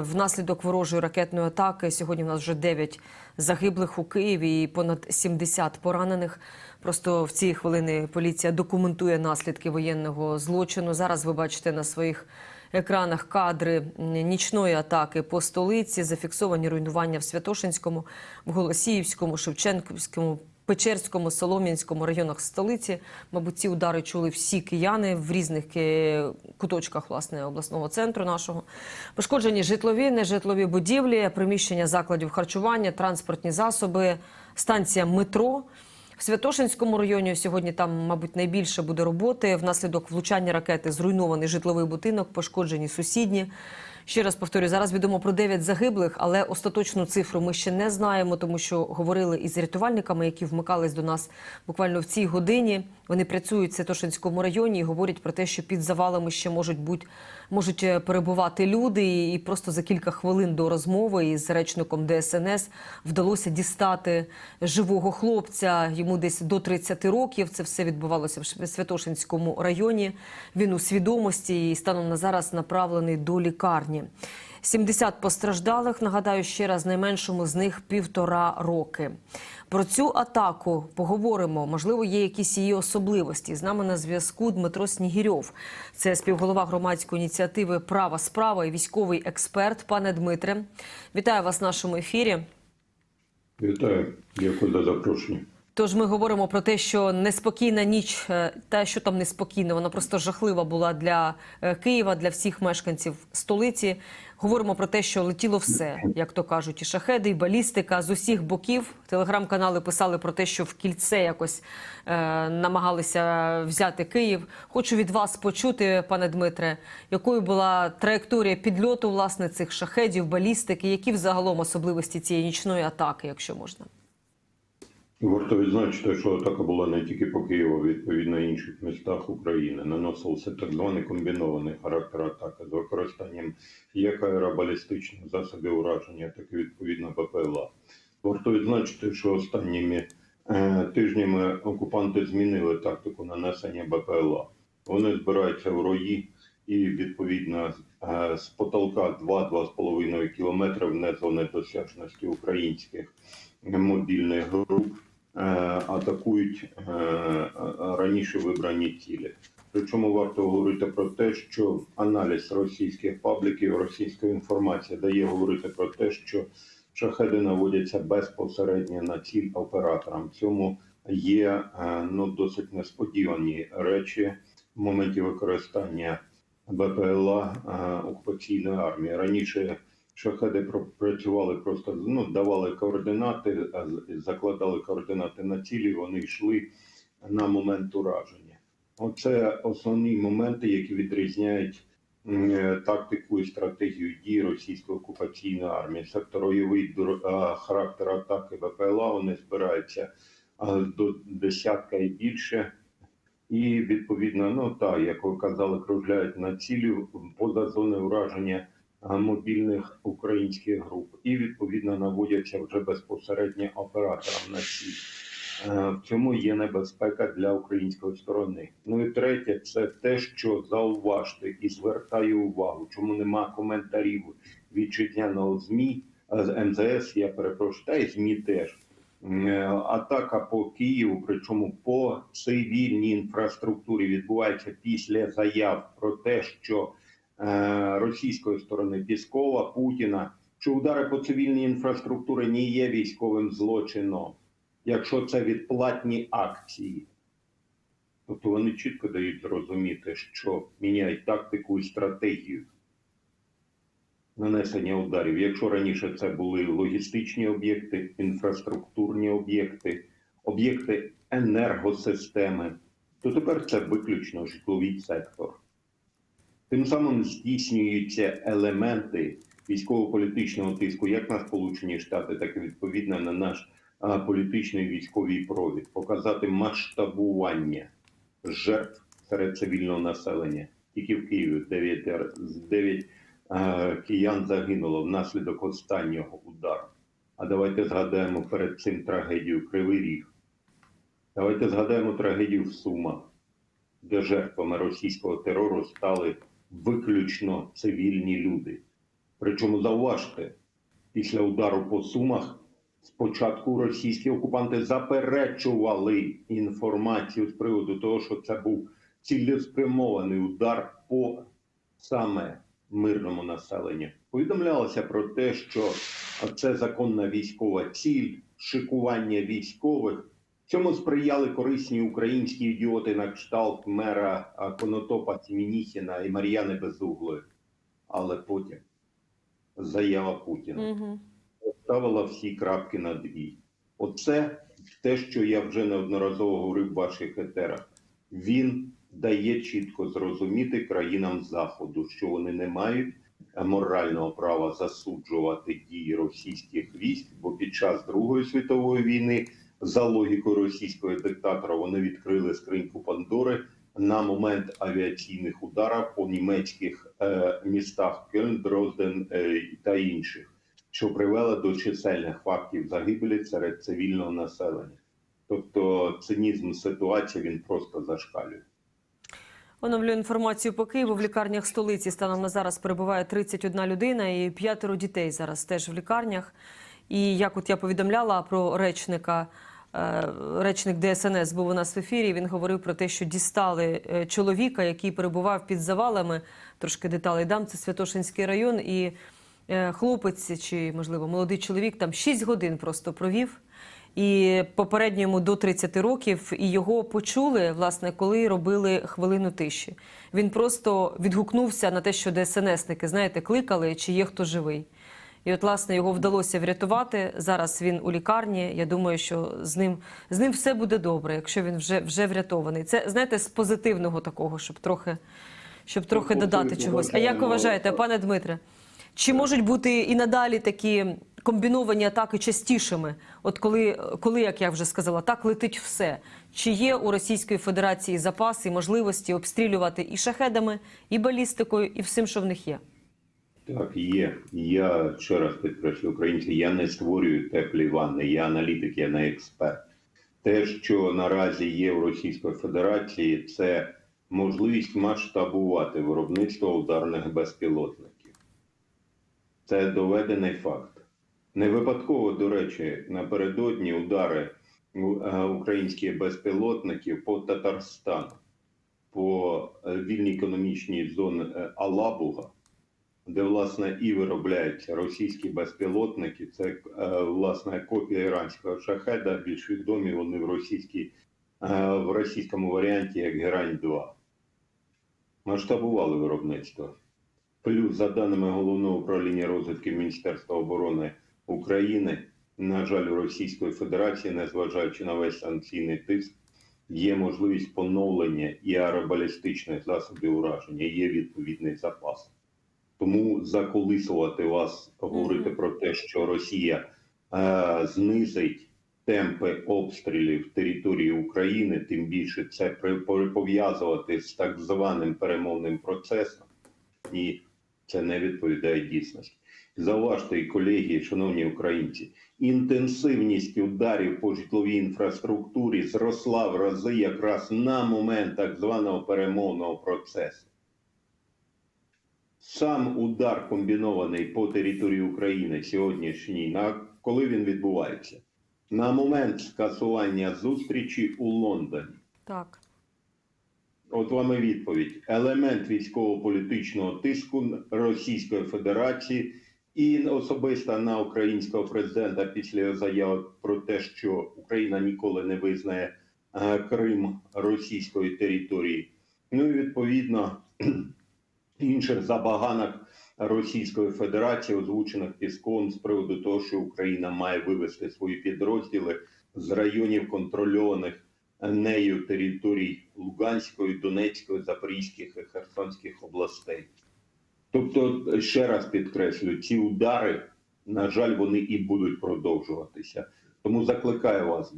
Внаслідок ворожої ракетної атаки сьогодні в нас вже 9 загиблих у Києві і понад 70 поранених. Просто в ці хвилини поліція документує наслідки воєнного злочину. Зараз ви бачите на своїх екранах кадри нічної атаки по столиці. Зафіксовані руйнування в Святошинському, в Голосіївському, Шевченківському. Печерському, Солом'янському районах столиці, мабуть, ці удари чули всі кияни в різних куточках власне обласного центру нашого. Пошкоджені житлові, нежитлові будівлі, приміщення закладів харчування, транспортні засоби, станція метро. В Святошинському районі сьогодні там, мабуть, найбільше буде роботи. Внаслідок влучання ракети зруйнований житловий будинок, пошкоджені сусідні. Ще раз повторюю, зараз відомо про 9 загиблих, але остаточну цифру ми ще не знаємо, тому що говорили із рятувальниками, які вмикались до нас буквально в цій годині. Вони працюють в Святошинському районі і говорять про те, що під завалами ще можуть бути можуть е, перебувати люди. І просто за кілька хвилин до розмови із речником ДСНС вдалося дістати живого хлопця. Йому десь до 30 років. Це все відбувалося в Святошинському районі. Він у свідомості і станом на зараз направлений до лікарні. 70 постраждалих. Нагадаю ще раз, найменшому з них півтора роки. Про цю атаку поговоримо. Можливо, є якісь її особливості. З нами на зв'язку Дмитро Снігірьов. Це співголова громадської ініціативи Права справа і військовий експерт. Пане Дмитре, вітаю вас в нашому ефірі. Вітаю, дякую за запрошення. Тож ми говоримо про те, що неспокійна ніч, е, та що там неспокійно, вона просто жахлива була для е, Києва, для всіх мешканців столиці. Говоримо про те, що летіло все, як то кажуть, і шахеди, і балістика з усіх боків. Телеграм-канали писали про те, що в кільце якось е, намагалися взяти Київ. Хочу від вас почути, пане Дмитре, якою була траєкторія підльоту власне цих шахедів, балістики, які взагалом особливості цієї нічної атаки, якщо можна. Варто відзначити, що атака була не тільки по Києву, відповідно інших містах України. Наносився так званий комбінований характер атаки з використанням як аеробалістичних засобів ураження, так і відповідно БПЛА. Варто відзначити, що останніми е, тижнями окупанти змінили тактику нанесення БПЛА. Вони збираються в рої і відповідно е, з потолка 2-2,5 кілометри в зони українських мобільних груп атакують е, е, раніше вибрані цілі. Причому варто говорити про те, що аналіз російських пабліків, російської інформації дає говорити про те, що шахеди наводяться безпосередньо на ціль операторам. Цьому є е, ну досить несподівані речі в моменті використання БПЛА е, окупаційної армії. Раніше шахеди працювали просто ну давали координати, закладали координати на цілі. Вони йшли на момент ураження. Оце основні моменти, які відрізняють е, тактику і стратегію дій російської окупаційної армії. Секторойовий дур- характер атаки БПЛА вони збираються до десятка і більше. І відповідно, ну так, як ви казали, кружляють на цілі поза зони ураження мобільних українських груп, і відповідно наводяться вже безпосередньо операторам на ціль. Е, В цьому є небезпека для української сторони. Ну і третє, це те, що зауважте і звертаю увагу, чому нема коментарів вітчизняного змі е, з МЗС. Я перепрошую, та й змі теж. Е, Атака по Києву, причому по цивільній інфраструктурі, відбувається після заяв про те, що е, російської сторони Піскова Путіна, що удари по цивільній інфраструктурі не є військовим злочином, якщо це відплатні акції. Тобто вони чітко дають зрозуміти, що міняють тактику і стратегію нанесення ударів. Якщо раніше це були логістичні об'єкти, інфраструктурні об'єкти, об'єкти енергосистеми, то тепер це виключно житловий сектор. Тим самим здійснюються елементи військово-політичного тиску як на Сполучені Штати, так і відповідно на наш політичний військовий провід, показати масштабування жертв серед цивільного населення. Тільки в Києві 9, 9 е, киян загинуло внаслідок останнього удару. А давайте згадаємо перед цим трагедію Кривий Ріг. Давайте згадаємо трагедію в Сумах, де жертвами російського терору стали виключно цивільні люди. Причому зауважте, після удару по Сумах спочатку російські окупанти заперечували інформацію з приводу того, що це був цілеспрямований удар по саме мирному населенню. Повідомлялося про те, що це законна військова ціль, шикування військових. Цьому сприяли корисні українські ідіоти на кшталт мера Конотопа Тімініхіна і Мар'яни Безуглої. Але потім заява Путіна Угу. поставила всі крапки над «і». Оце те, що я вже неодноразово говорив в ваших етерах. Він дає чітко зрозуміти країнам Заходу, що вони не мають е, морального права засуджувати дії російських військ, бо під час Другої світової війни, за логікою російського диктатора, вони відкрили скриньку Пандори на момент авіаційних ударів по німецьких е, містах Кельн, Дрозден е, та інших що привело до чисельних фактів загибелі серед цивільного населення. Тобто цинізм ситуації він просто зашкалює. Оновлю інформацію по Києву. В лікарнях столиці станом на зараз перебуває 31 людина і п'ятеро дітей зараз теж в лікарнях. І як от я повідомляла про речника, речник ДСНС був у нас в ефірі. Він говорив про те, що дістали е, чоловіка, який перебував під завалами. Трошки деталей дам. Це Святошинський район. І е, хлопець чи, можливо, молодий чоловік там 6 годин просто провів. І попередньому до 30 років, і його почули, власне, коли робили хвилину тиші. Він просто відгукнувся на те, що ДСНСники, знаєте, кликали, чи є хто живий. І от, власне, його вдалося врятувати. Зараз він у лікарні. Я думаю, що з ним, з ним все буде добре, якщо він вже, вже врятований. Це, знаєте, з позитивного такого, щоб трохи, щоб трохи додати чогось. А як вважаєте, пане Дмитре? Чи можуть бути і надалі такі комбіновані атаки частішими? От коли, коли, як я вже сказала, так летить все. Чи є у Російської Федерації запаси і можливості обстрілювати і шахедами, і балістикою, і всім, що в них є? Так, є. Я ще раз підкреслю українці, я не створюю теплі ванни, я аналітик, я не експерт. Те, що наразі є у Російської Федерації, це можливість масштабувати виробництво ударних безпілотників. Це доведений факт. Не випадково, до речі, напередодні удари е, українських безпілотників по Татарстану, по е, вільній економічній зоні е, Алабуга, де власне і виробляються російські безпілотники. Це е, власне копія іранського шахеда. Більш відомі вони в російській е, в російському варіанті як Герань 2 Масштабували виробництво. Плюс, за даними головного управління розвідки Міністерства оборони України, на жаль, у Російської Федерації, незважаючи на весь санкційний тиск, є можливість поновлення і аеробалістичних засобів ураження, є відповідний запас. Тому заколисувати вас говорити Мгм. про те, що Росія е, знизить темпи обстрілів території України, тим більше це пов'язувати з так званим перемовним процесом. Ні, це не відповідає дійсності. Зауважте, колеги, шановні українці, інтенсивність ударів по житловій інфраструктурі зросла в рази якраз на момент так званого перемовного процесу. Сам удар комбінований по території України сьогоднішній, на коли він відбувається? На момент скасування зустрічі у Лондоні. Так. От вам і відповідь. Елемент військово-політичного тиску Російської Федерації і особисто на українського президента після його заяви про те, що Україна ніколи не визнає е, Крим російської території. Ну і відповідно інших забаганок Російської Федерації, озвучених Піском з приводу того, що Україна має вивести свої підрозділи з районів контрольованих нею територій Луганської, Донецької, Запорізьких і Херсонських областей. Тобто, ще раз підкреслю, ці удари, на жаль, вони і будуть продовжуватися. Тому закликаю вас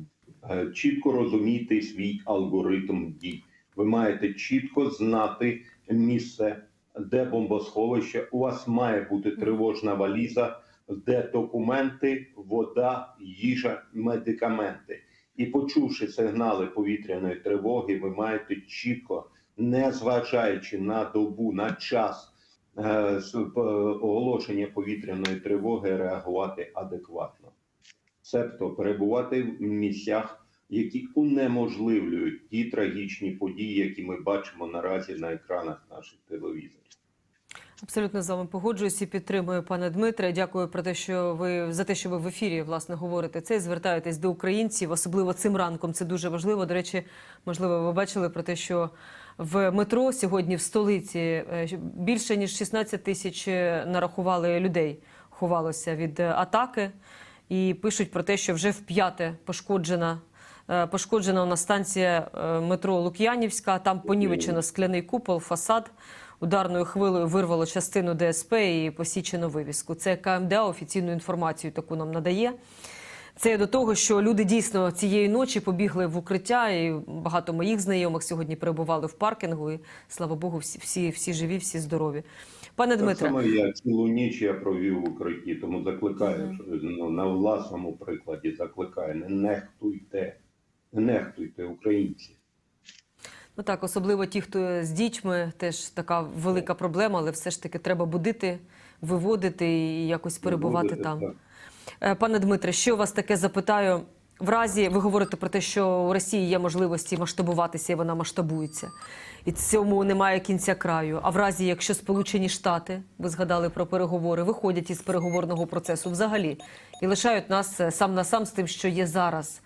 е, чітко розуміти свій алгоритм дій. Ви маєте чітко знати місце, де бомбосховище. У вас має бути тривожна валіза, де документи, вода, їжа, медикаменти. І почувши сигнали повітряної тривоги, ви маєте чітко, не зважаючи на добу, на час, е, оголошення повітряної тривоги реагувати адекватно, себто перебувати в місцях, які унеможливлюють ті трагічні події, які ми бачимо наразі на екранах наших телевізорів. Абсолютно з вами погоджуюсь і підтримую, пане Дмитре. Дякую про те, що ви за те, що ви в ефірі власне говорите це. Звертаєтесь до українців, особливо цим ранком. Це дуже важливо. До речі, можливо, ви бачили про те, що в метро сьогодні в столиці е, більше ніж 16 тисяч е, нарахували людей. Ховалося від е, атаки, і пишуть про те, що вже вп'яте пошкоджена. Е, Пошкоджена у нас станція е, метро Лук'янівська. Там понівечено скляний купол, фасад. Ударною хвилею вирвало частину ДСП і посічено вивіску. Це КМДА офіційну інформацію таку нам надає. Це до того, що люди дійсно цієї ночі побігли в укриття, і багато моїх знайомих сьогодні перебували в паркінгу. І слава Богу, всі, всі, всі живі, всі здорові. Пане Так Дмитре, само я цілу ніч я провів в укритті, тому закликаю що, ну, на власному прикладі закликаю, не нехтуйте, не нехтуйте українці. ну так, особливо ті, хто з дітьми, теж така велика проблема, але все ж таки треба будити, виводити і якось перебувати Виводити, там. так. Е, Пане Дмитре, у вас таке запитаю. В разі ви говорите про те, що у Росії є можливості масштабуватися, і вона масштабується, і цьому немає кінця краю. А в разі, якщо Сполучені Штати, ви згадали про переговори, виходять із переговорного процесу взагалі і лишають нас е, сам на сам з тим, що є зараз.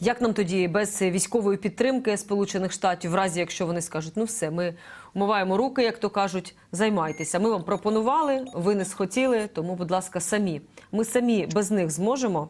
Як нам тоді без військової підтримки Сполучених Штатів, в разі якщо вони скажуть, ну все, ми умиваємо руки, як то кажуть, займайтеся. Ми вам пропонували, ви не схотіли, тому, будь ласка, самі. Ми самі без них зможемо.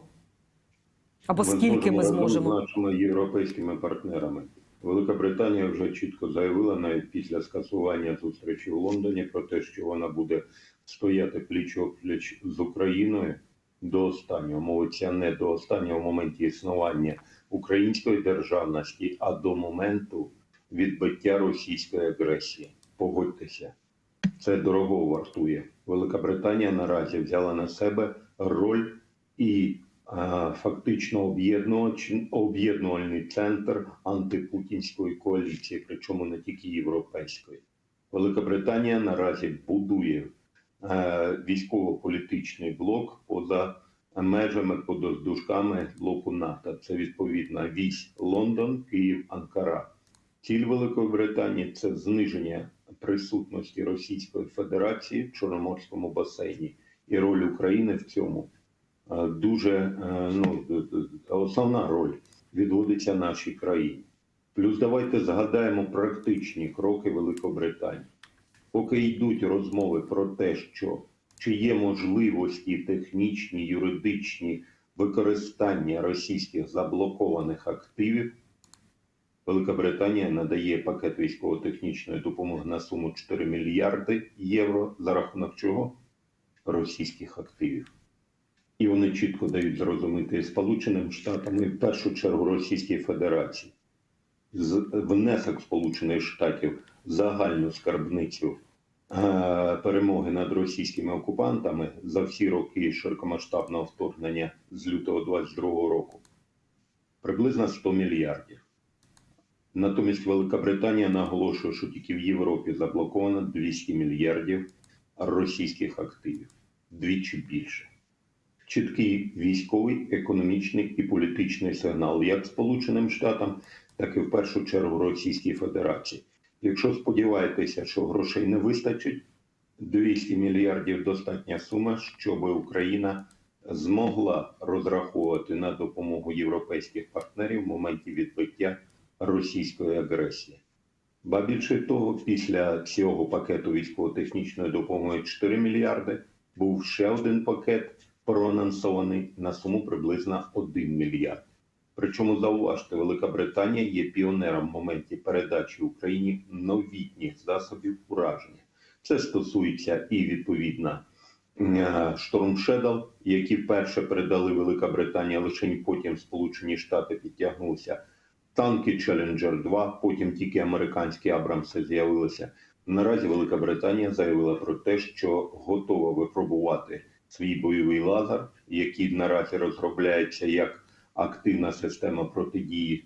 Або скільки ми разом зможемо? з нашими європейськими партнерами. Велика Британія вже чітко заявила навіть після скасування зустрічі в Лондоні про те, що вона буде стояти пліч пліч з Україною до останнього. Мовиться не до останнього в моменті існування української державності, а до моменту відбиття російської агресії. Погодьтеся, це дорого вартує. Велика Британія наразі взяла на себе роль і а, фактично об'єднувальний центр антипутінської коаліції, причому не тільки європейської. Велика Британія наразі будує е, військово-політичний блок поза межами, поза дужками блоку НАТО. Це відповідно вісь Лондон, Київ, Анкара. Ціль Великої Британії це зниження присутності Російської Федерації в Чорноморському басейні і роль України в цьому е, дуже е, ну, основна роль відводиться нашій країні. Плюс давайте згадаємо практичні кроки Великобританії. Поки йдуть розмови про те, що чи є можливості технічні, юридичні використання російських заблокованих активів, Велика Британія надає пакет військово-технічної допомоги на суму 4 мільярди євро за рахунок чого? Російських активів. І вони чітко дають зрозуміти Сполученим Штатам, і в першу чергу Російській Федерації. Внесок Сполучених Штатів загальну скарбницю перемоги над російськими окупантами за всі роки широкомасштабного вторгнення з лютого 22 року приблизно 100 мільярдів. Натомість Велика Британія наголошує, що тільки в Європі заблоковано 200 мільярдів російських активів, двічі більше. Чіткий військовий, економічний і політичний сигнал як Сполученим Штатам, так і в першу чергу Російській Федерації. Якщо сподіваєтеся, що грошей не вистачить, 200 мільярдів достатня сума, щоб Україна змогла розраховувати на допомогу європейських партнерів в моменті відбиття російської агресії. Ба більше того, після цього пакету військово-технічної допомоги 4 мільярди був ще один пакет проанонсований на суму приблизно 1 мільярд. Причому зауважте, Велика Британія є піонером в моменті передачі Україні новітніх засобів ураження. Це стосується і відповідно е, Шторм Шедал, які вперше передали Велика Британія, лише потім Сполучені Штати підтягнулися. Танки Challenger 2, потім тільки американські Абрамси з'явилися. Наразі Велика Британія заявила про те, що готова випробувати свій бойовий лазер, який наразі розробляється як активна система протидії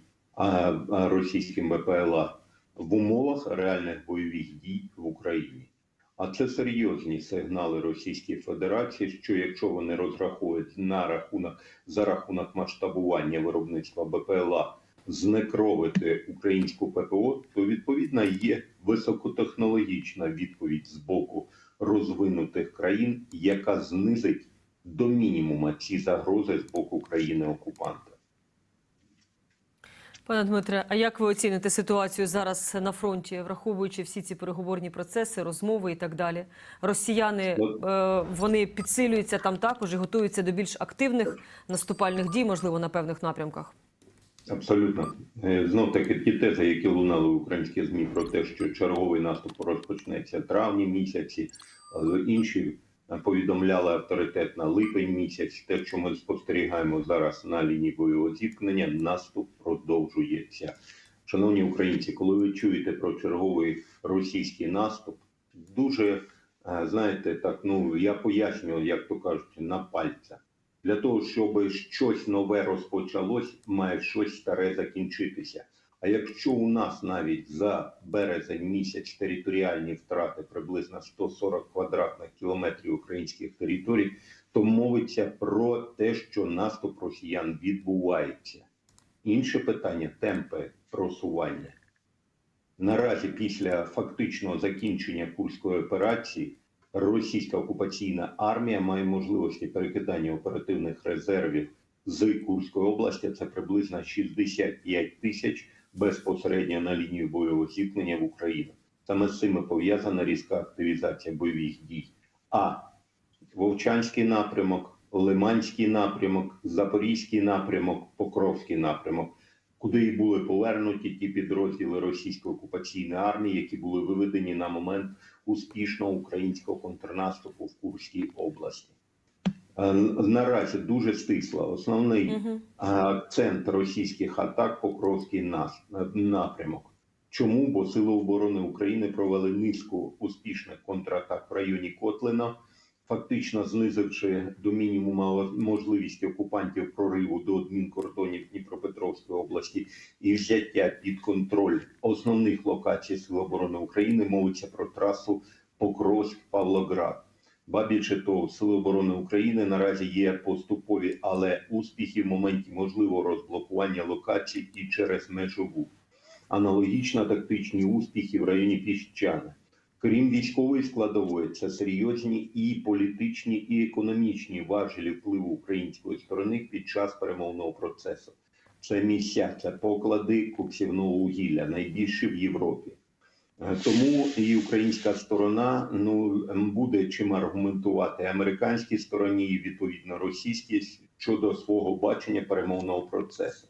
російським БПЛА в умовах реальних бойових дій в Україні. А це серйозні сигнали Російської Федерації, що якщо вони розраховують на рахунок за рахунок масштабування виробництва БПЛА знекровити українську ППО, то відповідно є високотехнологічна відповідь з боку розвинутих країн, яка знизить до мінімума ці загрози з боку країни окупанта. Пане Дмитре, а як ви оціните ситуацію зараз на фронті, враховуючи всі ці переговорні процеси, розмови і так далі? Росіяни е, вони підсилюються там також і готуються до більш активних наступальних дій, можливо, на певних напрямках. Абсолютно знов таки ті тези, які лунали в українські змі про те, що черговий наступ розпочнеться в травні місяці, інші повідомляли авторитет на липень місяць. Те, що ми спостерігаємо зараз на лінії бойового зіткнення, наступ продовжується. Шановні українці, коли ви чуєте про черговий російський наступ, дуже е, знаєте, так ну я пояснюю, як то кажуть, на пальцях. Для того, щоб щось нове розпочалось, має щось старе закінчитися. А якщо у нас навіть за березень місяць територіальні втрати приблизно 140 квадратних кілометрів українських територій, то мовиться про те, що наступ росіян відбувається. Інше питання темпи просування. Наразі, після фактичного закінчення курської операції, російська окупаційна армія має можливості перекидання оперативних резервів з Курської області. Це приблизно 65 тисяч безпосередньо на лінію бойового зіткнення в Україну. Саме з цим пов'язана різка активізація бойових дій. А Вовчанський напрямок, Лиманський напрямок, Запорізький напрямок, Покровський напрямок, куди і були повернуті ті підрозділи російської окупаційної армії, які були виведені на момент успішного українського контрнаступу в Курській області. Е, Наразі дуже стисло. Основний Угу. акцент російських атак Покровський нас- напрямок. Чому? Бо Сили оборони України провели низку успішних контратак в районі Котлина, фактично знизивши до мінімуму можливість окупантів прориву до адмінкордонів Дніпропетровської області і взяття під контроль основних локацій Сил оборони України. Мовиться про трасу Покровськ-Павлоград. Ба більше того, Сили оборони України наразі є поступові, але успіхи в моменті можливого розблокування локацій і через межову. Аналогічно тактичні успіхи в районі Піщани. Крім військової складової, це серйозні і політичні, і економічні важелі впливу української сторони під час перемовного процесу. Це місця, це поклади коксівного вугілля, найбільші в Європі. Е, Тому і українська сторона ну буде чим аргументувати американській стороні і відповідно російській щодо свого бачення перемовного процесу.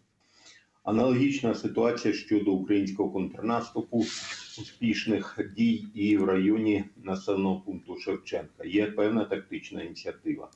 Аналогічна ситуація щодо українського контрнаступу, успішних дій і в районі населеного пункту Шевченка. Є певна тактична ініціатива.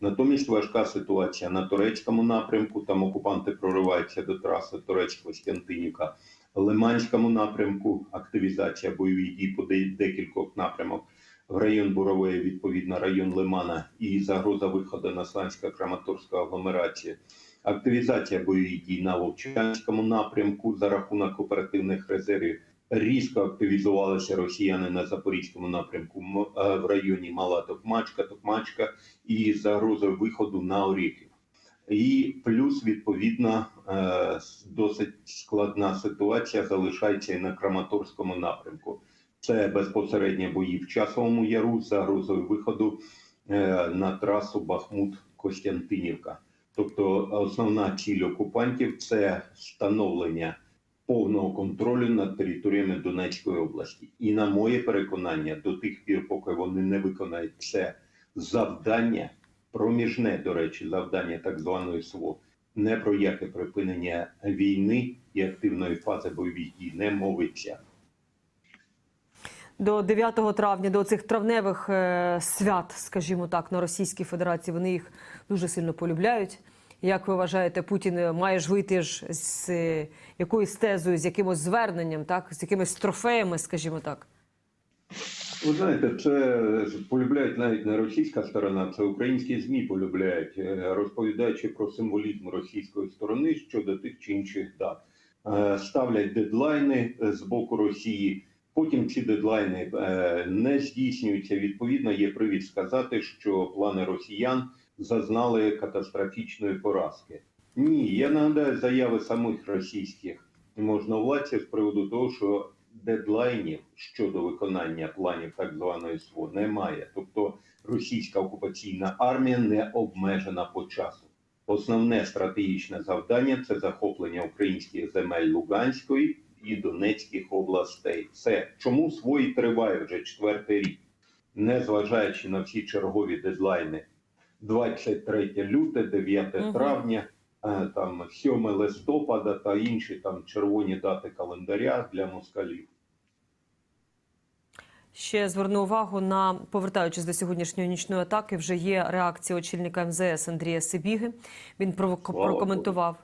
Натомість важка ситуація на турецькому напрямку. Там окупанти прориваються до траси Турецьк-Костянтинівка. Лиманському напрямку активізація бойових дій по декількох напрямок. В район Бурової, відповідно, район Лимана і загроза виходу на Сланська Краматорська агломерація. Активізація бойових дій на Вовчанському напрямку за рахунок оперативних резервів. Різко активізувалися росіяни на Запорізькому напрямку е, в районі Мала Токмачка, Токмачка і загрозою виходу на Оріхів. І плюс, відповідно, досить складна ситуація залишається і на Краматорському напрямку. Це безпосередньо бої в часовому яру з загрозою виходу е, на трасу Бахмут-Костянтинівка. Тобто основна ціль окупантів це встановлення повного контролю над територіями Донецької області. І на моє переконання, до тих пір, поки вони не виконають це завдання, проміжне, до речі, завдання так званої СВО, не про яке припинення війни і активної фази бойових дій не мовиться. До 9 травня, до цих травневих е, свят, скажімо так, на Російській Федерації, вони їх дуже сильно полюбляють. Як ви вважаєте, Путін має ж вийти ж з е, якоюсь тезою, з якимось зверненням, так, з якимись трофеями, скажімо так? Ви знаєте, це полюбляють навіть не російська сторона, це українські змі полюбляють, е, розповідаючи про символізм російської сторони щодо тих чи інших дат. Е, Ставлять дедлайни е, з боку Росії, Потім ці дедлайни не здійснюються. Відповідно, є привід сказати, що плани росіян зазнали катастрофічної поразки. Ні, я нагадаю заяви самих російських можновладців з приводу того, що дедлайнів щодо виконання планів так званої СВО немає. Тобто російська окупаційна армія не обмежена по часу. Основне стратегічне завдання це захоплення українських земель Луганської і Донецьких областей. Це чому свої триває вже четвертий рік, незважаючи на всі чергові дедлайни. 23 люте, 9 Мгм. травня, там 7 листопада та інші там червоні дати календаря для москалів. Ще зверну увагу на повертаючись до сьогоднішньої нічної атаки. Вже є реакція очільника МЗС Андрія Сибіги. Він прокоментував.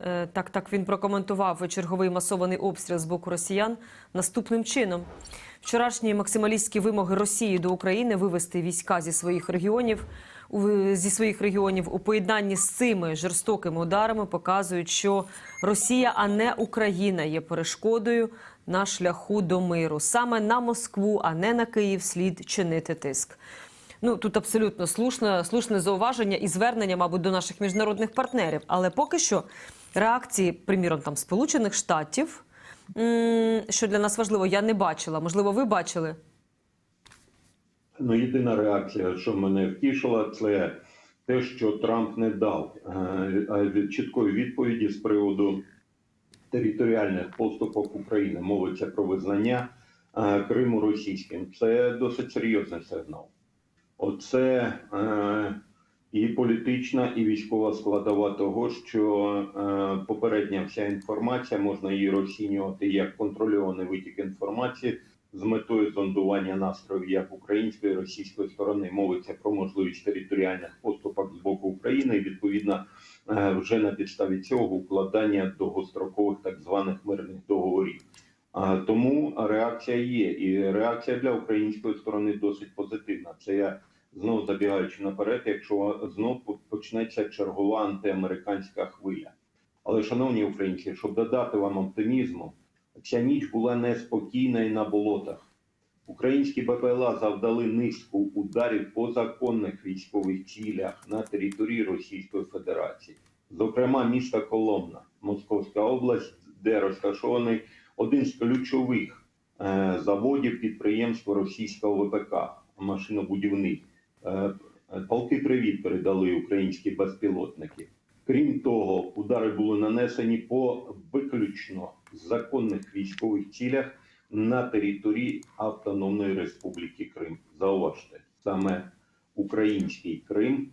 Е, Так, так, він прокоментував черговий масований обстріл з боку росіян наступним чином. Вчорашні максималістські вимоги Росії до України вивести війська зі своїх регіонів зі своїх регіонів у поєднанні з цими жорстокими ударами показують, що Росія, а не Україна, є перешкодою на шляху до миру. Саме на Москву, а не на Київ, слід чинити тиск. Ну тут абсолютно слушне, слушне зауваження і звернення, мабуть, до наших міжнародних партнерів. Але поки що реакції, приміром, там Сполучених Штатів, що для нас важливо, я не бачила. Можливо, ви бачили. Ну, єдина реакція, що мене втішила, це те, що Трамп не дав е, чіткої відповіді з приводу територіальних поступок України. Мовиться про визнання е, Криму російським. Це досить серйозний сигнал. Оце е, і політична, і військова складова того, що попередня вся інформація можна її розцінювати як контрольований витік інформації з метою зондування настроїв як української і російської сторони. Мовиться про можливість територіальних поступок з боку України, і відповідно е, вже на підставі цього укладання довгострокових так званих мирних договорів. Тому реакція є, і реакція для української сторони досить позитивна. Це я знову забігаючи наперед, якщо знов почнеться чергова антиамериканська хвиля. Але, шановні українці, щоб додати вам оптимізму, ця ніч була неспокійна і на болотах. Українські БПЛА завдали низку ударів по законних військових цілях на території Російської Федерації, зокрема міста Коломна, Московська область, де розташований один з ключових е, заводів підприємства російського ВПК машинобудівних. Е, е, Полки привіт передали українські безпілотники. Крім того, удари були нанесені по виключно законних військових цілях на території Автономної Республіки Крим. Зауважте, саме український Крим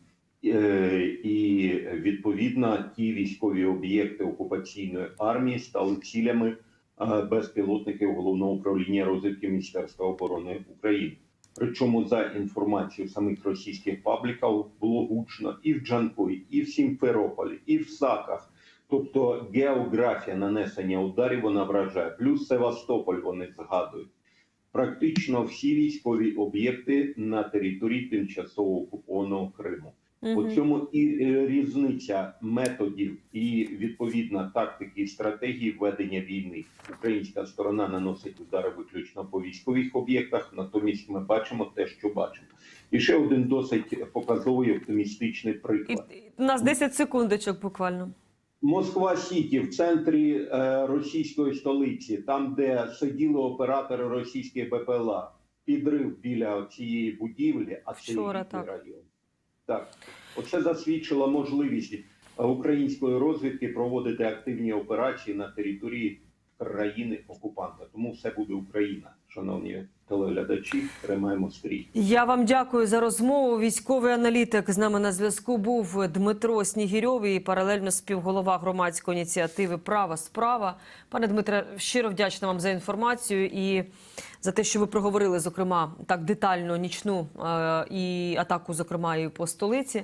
е, і відповідно ті військові об'єкти окупаційної армії стали цілями е, безпілотників головного управління розвідки Міністерства оборони України. Причому за інформацією самих російських пабліків було гучно і в Джанкої, і в Сімферополі, і в Саках. Тобто географія нанесення ударів вона вражає. Плюс Севастополь вони згадують. Практично всі військові об'єкти на території тимчасово окупованого Криму. У цьому і е, різниця методів і відповідна тактики і стратегії ведення війни. Українська сторона наносить удари виключно по військових об'єктах. Натомість ми бачимо те, що бачимо. І ще один досить показовий оптимістичний приклад. і у нас 10 секундочок буквально. Москва Сіті в центрі е, російської столиці, там де сиділи оператори російської БПЛА, підрив біля цієї будівлі, а це район. Так, оце засвідчило можливість української розвідки проводити активні операції на території країни окупанта. Тому все буде Україна, шановні телеглядачі. Тримаємо стрій. Я вам дякую за розмову. Військовий аналітик з нами на зв'язку був Дмитро Снігірьов і паралельно співголова громадської ініціативи Права справа. Пане Дмитре, щиро вдячна вам за інформацію і за те, що ви проговорили, зокрема, так детально нічну е, і атаку, зокрема, і по столиці.